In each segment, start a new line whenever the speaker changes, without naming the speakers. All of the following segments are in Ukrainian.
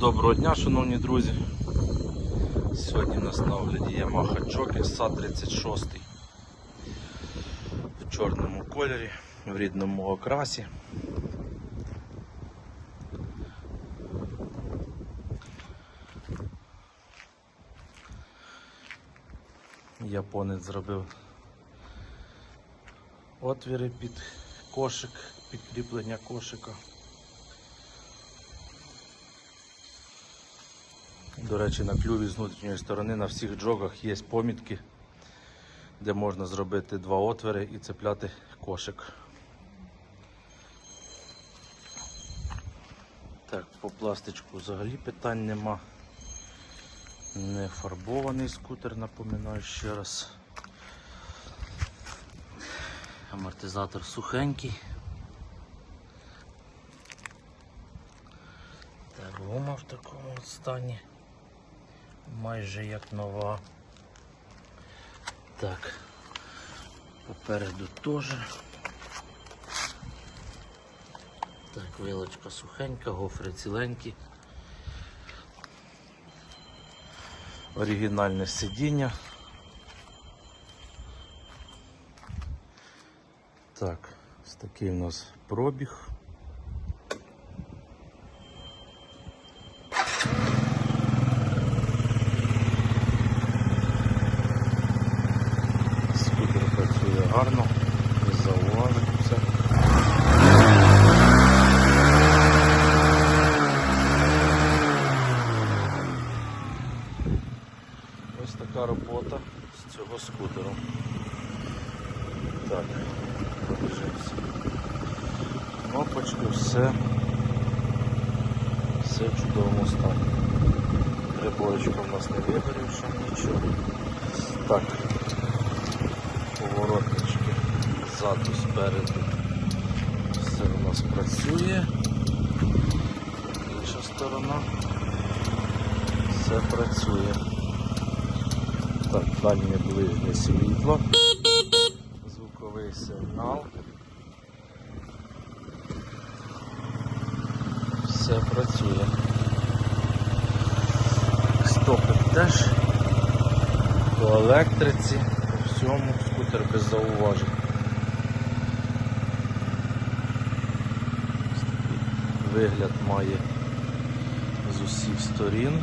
Доброго дня, шановні друзі. Сьогодні у нас на огляді Yamaha Jockey SA36 в чорному кольорі, в рідному окрасі. Японець зробив отвіри під кошик, під кріплення кошика. До речі, на клюві з внутрішньої сторони на всіх джогах є помітки, де можна зробити два отвори і цепляти кошик. Так, по пластичку взагалі питань нема. Не фарбований скутер, напоминаю ще раз. Амортизатор сухенький. Так, гума в такому стані. Майже як нова. Так, попереду теж. Так, вилочка сухенька, гофри ціленькі. Оригінальне сидіння. Так, ось такий у нас пробіг. Скутер працює гарно, все. Ось така робота з цього скутеру. Так, пробіжимося. Кнопочки, все. Все в чудовому стані. Приборочка в нас не вигорівша, нічого. Так, поворотнички ззаду, спереду. Все у нас працює. Інша сторона. Все працює. Так, дальнє ближнє світло. Звуковий сигнал. Все працює. Стопи теж по електриці, по всьому, скутер без зауважень. Ось такий вигляд має з усіх сторін.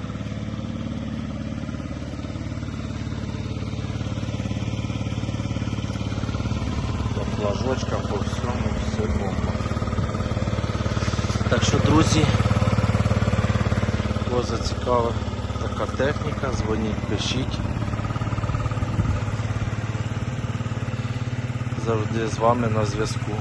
По флажочкам, по всьому, все бомба. Так що, друзі, кого зацікавила така техніка, дзвоніть, пишіть. Завжди з вами на зв'язку.